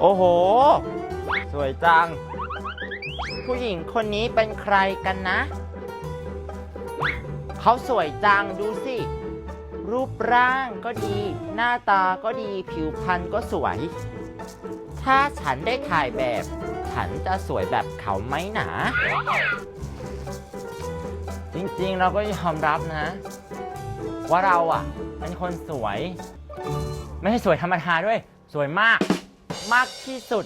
โอ้โห สวยจัง ผู้หญิงคนนี้เป็นใครกันนะ เขาสวยจังดูสิ รูปร่างก็ดี หน้าตาก็ดีผิวพรรณก็สวย ถ้าฉันได้ถ่ายแบบ ฉันจะสวยแบบเขาไหมหนา จริงๆเราก็ยอมรับนะ ว่าเราอะเป็นคนสวย ไม่ใช่สวยธรรมดาด้วย สวยมาก มากที่สุด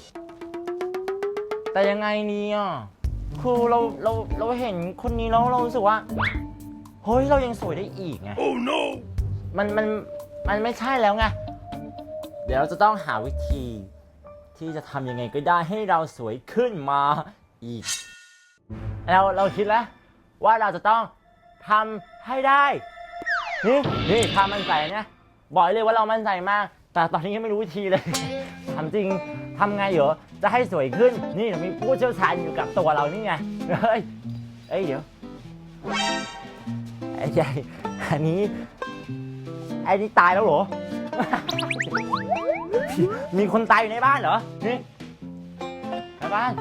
แต่ยังไงเนี่ยคือเราเราเราเห็นคนนี้แล้วเรารู้สึกว่าเฮ้ยเรายังสวยได้อีกไง Oh no! มันมันมันไม่ใช่แล้วไงเดี๋ยวเราจะต้องหาวิธี ที่จะทำยังไงก็ได้ให้เราสวยขึ้นมาอีกเราเราคิดแล้วว่าเราจะต้องทำให้ได้ นี่นี่ทำมั่นใจนะบอกเลยว่าเรามั่นใจมาก แต่ตอนนี้ยังไม่รู้วิธีเลยทำจริงทำไงเหรอจะให้สวยขึ้น นี่เรามีผู้เชี่ยวชาญอยู่กับตัวเรานี่ไงเฮ้ยเอ้ยเดี๋ยวไอ้ใหญ่อันนี้ไอ้นี่ตายแล้วเหรอ มีคนตายอยู่ในบ้านเหรอนี่ในบ้าน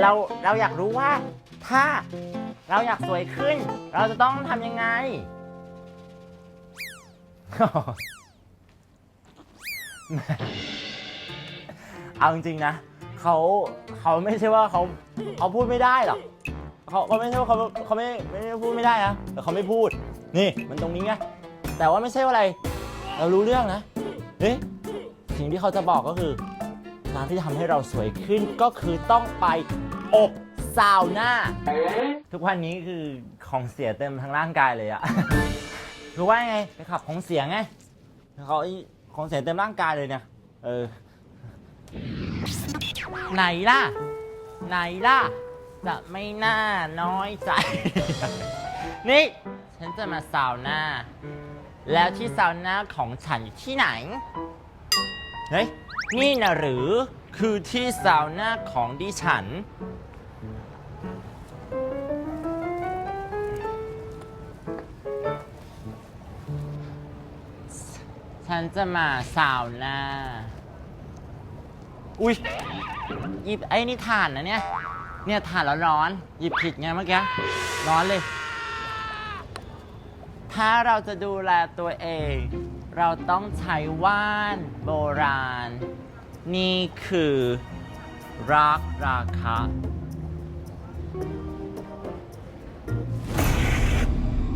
เราเราอยากรู้ว่าถ้า เราอยากสวยขึ้น เราจะต้องทำยังไง เอาจริงๆนะเขาเขาไม่ใช่ว่าเขาเขาพูดไม่ได้หรอกเขาเขาไม่ใช่ว่าเขาเขาไม่ไม่ได้พูดไม่ได้นะแต่เขาไม่พูด นี่มันตรงนี้ไงแต่ว่าไม่ใช่ว่าอะไร เรารู้เรื่องนะเฮ้ยสิ่งที่เขาจะบอกก็คือการที่จะทำให้เราสวยขึ้นก็คือต้องไปอบ ซาวน่า ทุกวันนี้คือของเสียเต็มทั้งร่างกายเลยอะ คือว่าไงไปขับของเสียไงเขาไอ้ของเสียเต็มร่างกายเลยเนี่ย เออ ไหนล่ะ ไหนล่ะ จะไม่น่าน้อยใจ นี่ ฉันจะมาซาวน่า แล้วที่ซาวน่าของฉันอยู่ที่ไหน เฮ้ย นี่นะหรือคือที่ซาวน่าของดิฉัน ฉันจะมาซาวน่าอุ้ยหยิบไอ้นี่ถ่านนะเนี่ย เนี่ยถ่านแล้วร้อนๆหยิบผิดไงเมื่อกี้ ร้อนเลย ถ้าเราจะดูแลตัวเอง เราต้องใช้ว่านโบราณ นี่คือรักราคา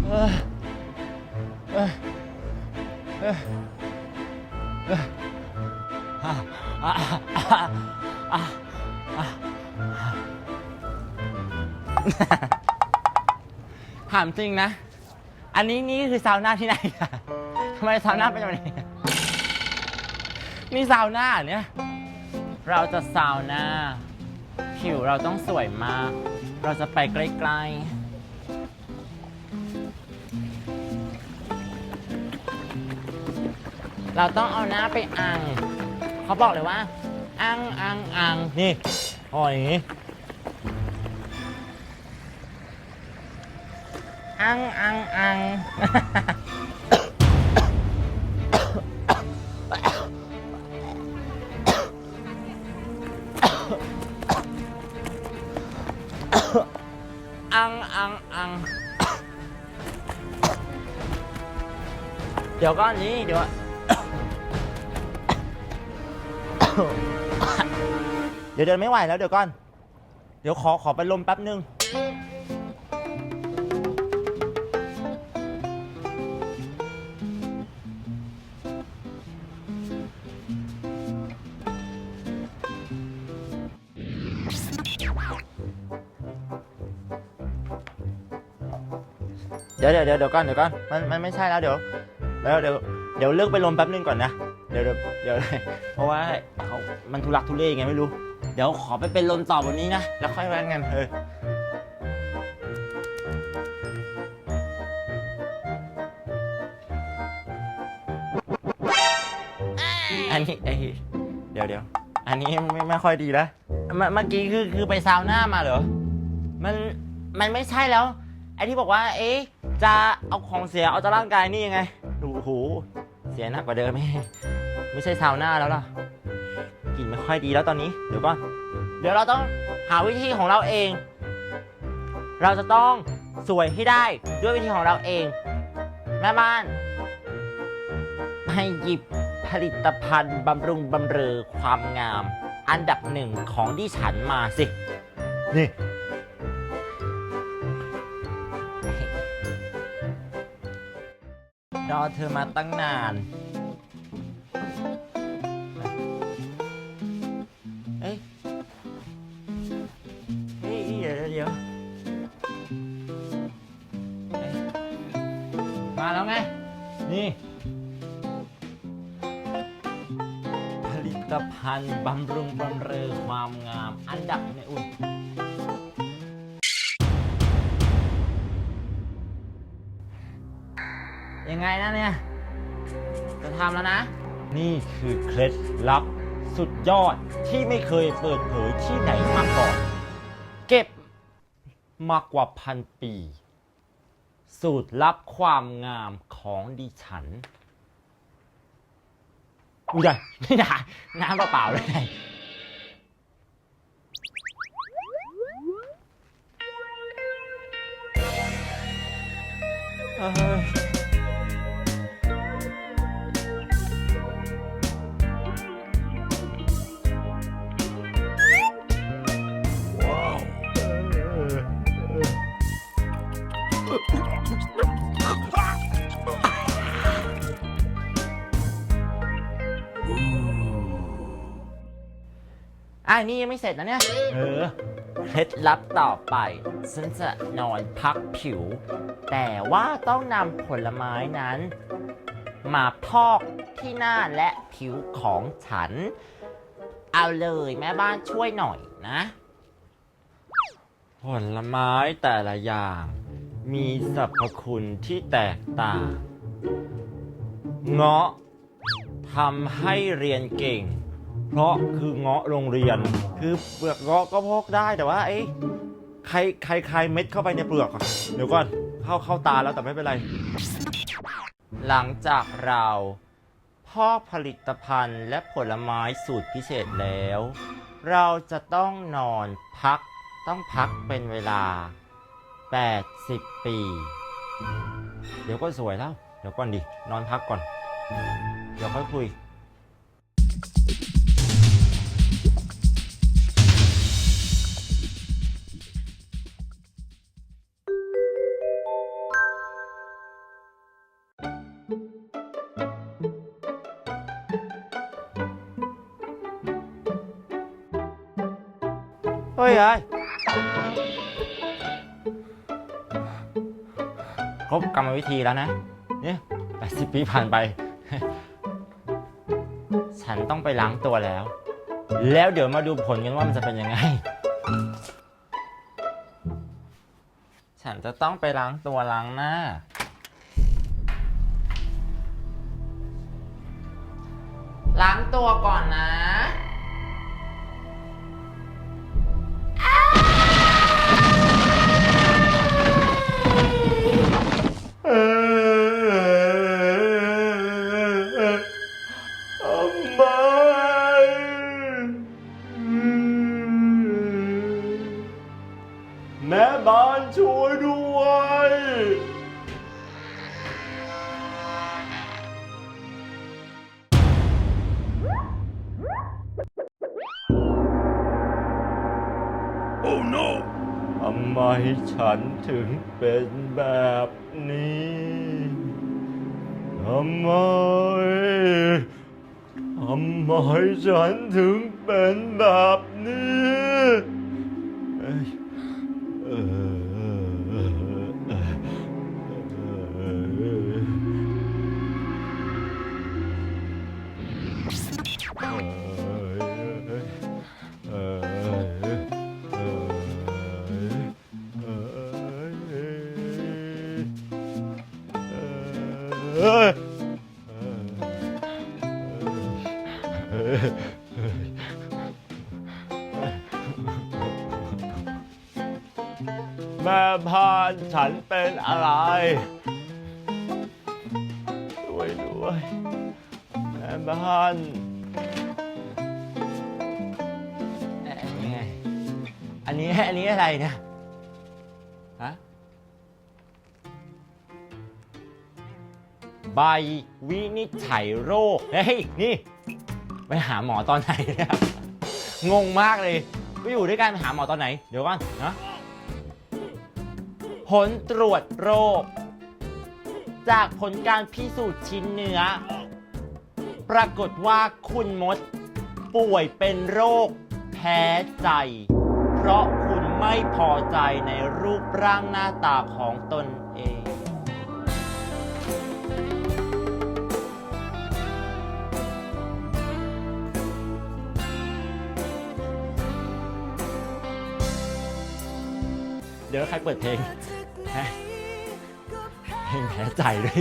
เอ้ยเอ้ยเอ้ยเอ้ ถามจริงนะ อันนี้นี่คือซาวน่าที่ไหนอะทำไมซาวน่าเป็นแบบนี้นี่ซาวน่าเหรอเนี่ย เราจะซาวน่า ผิวเราต้องสวยมาก เราจะไปใกล้ๆ เราต้องเอาหน้าไปอัง เขาบอกเลยว่า อังอังอังนี่อ๋ออย่างนี้ อังอังอัง อังอังอัง เดี๋ยวก่อนนี้เดี๋ยว เดี๋ยวเดินไม่ไหวแล้วเดี๋ยวก่อน เดี๋ยวขอขอไปลมแป๊บนึง เดี๋ยวเดี๋ยวเดี๋ยวเดี๋ยวก่อนเดี๋ยวก่อนมันมันไม่ใช่แล้วเดี๋ยว เดี๋ยวเดี๋ยวเดี๋ยวเลือกไปลมแป๊บนึงก่อนนะ เดี๋ยวเดี๋ยวเดี๋ยวเพราะว่าเขามันทุลักทุเลไงไม่รู้ เดี๋ยวขอไปเป็นลมต่อบนนี้นะ แล้วค่อยว่ากันเอออันนี้ไอยเดี๋ยวเดี๋ยวอันนี้ไม่ไม่ค่อยดีแล้วเมื่อเมื่อกี้คือคือไปซาวน่ามาเหรอ มันมันไม่ใช่แล้ว ไอ้ที่บอกว่า เอ๊ะจะเอาของเสียเอาจากร่างกายนี่ยังไงดูโอ้โหเสียหนักกว่าเดิมแม่ ไม่ใช่ซาวน่าแล้วล่ะกลิ่นไม่ค่อยดีแล้วตอนนี้ เดี๋ยวก่อน เดี๋ยวเราต้องหาวิธีของเราเอง เราจะต้องสวยให้ได้ด้วยวิธีของเราเอง แม่บ้านให้หยิบผลิตภัณฑ์บำรุงบำเรอความงาม อันดับหนึ่งของดิฉันมาสิ นี่ รอเธอมาตั้งนาน ผลิตภัณฑ์บำรุงบำเรอความงาม อันดับในอุ่นยังไงนะเนี่ย จะทำแล้วนะ นี่คือเคล็ดลับสุดยอดที่ไม่เคยเปิดเผยที่ไหนมาก่อน เก็บมากกว่าพันปี สูตรลับความงามของดิฉัน อุ้ยไม่ด่าน้ำเปล่าๆเลยเอ้ยอะนี่ยังไม่เสร็จนะเนี่ย เออ เคล็ดลับต่อไปฉันจะนอนพักผิว แต่ว่าต้องนำผลไม้นั้น มาพอกที่หน้าและผิวของฉัน เอาเลยแม่บ้านช่วยหน่อยนะ ผลไม้แต่ละอย่าง มีสรรพคุณที่แตกต่าง เงาะทำให้เรียนเก่ง เพราะคือเงาะโรงเรียน คือเปลือกเงาะก็พกได้แต่ว่าไอ้ใครใครใครเม็ดเข้าไปในเปลือกอะเดี๋ยวก่อนเข้าเข้าตาแล้วแต่ไม่เป็นไร หลังจากเราพอกผลิตภัณฑ์และผลไม้สูตรพิเศษแล้ว เราจะต้องนอนพักต้องพักเป็นเวลา 80 ปี เดี๋ยวก็สวยแล้ว เดี๋ยวก่อนดิ นอนพักก่อน เดี๋ยวค่อยคุย ฮ้ยไอ้ครบกรรมวิธีแล้วนะ เนี่ยแปดสิบปีผ่านไป ฉันต้องไปล้างตัวแล้ว แล้วเดี๋ยวมาดูผลกันว่ามันจะเป็นยังไง ฉันจะต้องไปล้างตัวล้างหน้า ล้างตัวก่อนนะ บ้านช่วยด้วย Oh no! ทำไมฉันถึงเป็นแบบนี้ทำไมทำไมฉันถึงเป็นแบบนี้ ฉันเป็นอะไรช่วยด้วยแม่บ้านเอ๊ะอันนี้ไงอันนี้อันนี้อะไรเนี่ยฮะใบวินิจฉัยโรค เฮ้ย นี่ ไปหาหมอตอนไหนเนี่ยงงมากเลยไปอยู่ด้วยกันไปหาหมอตอนไหน เดี๋ยวก่อนนะ ผลตรวจโรค จากผลการพิสูจน์ชิ้นเนื้อ ปรากฏว่าคุณมด ป่วยเป็นโรค แพ้ใจ เพราะคุณไม่พอใจในรูปร่างหน้าตาของตนเองเดี๋ยวใครเปิดเพลง แพ้เพลงแพ้ใจด้วย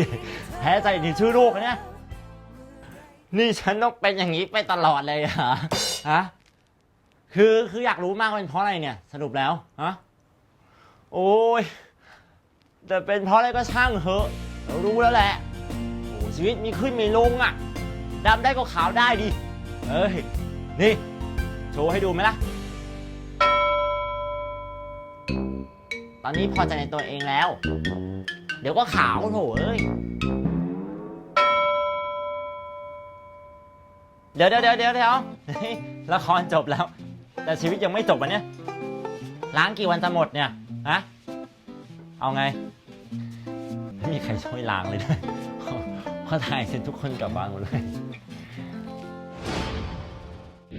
แพ้ใจนี่ชื่อโรคนะนี่ฉันต้องเป็นอย่างนี้ไปตลอดเลยเหรอะฮะคือคืออยากรู้มากเป็นเพราะอะไรเนี่ย สรุปแล้วฮะโอ้ยแต่เป็นเพราะอะไรก็ช่างเหอะเรารู้แล้วแหละโอ้ชีวิตมีขึ้นมีลงอะดำได้ก็ขาวได้ดิเอ้ยนี่ โชว์ให้ดูไหมล่ะ ตอนนี้พอใจในตัวเองแล้ว เดี๋ยวก็ขาวโถเอ้ย เดี๋ยวเดี๋ยวเดี๋ยวเดี๋ยวเดี๋ยวละครจบแล้ว แต่ชีวิตยังไม่จบอะเนี่ย ล้างกี่วันจะหมดเนี่ยฮะเอาไง ไม่มีใครช่วยล้างเลยด้วยเพราะถ่ายเสร็จทุกคนกลับบ้านหมดเลย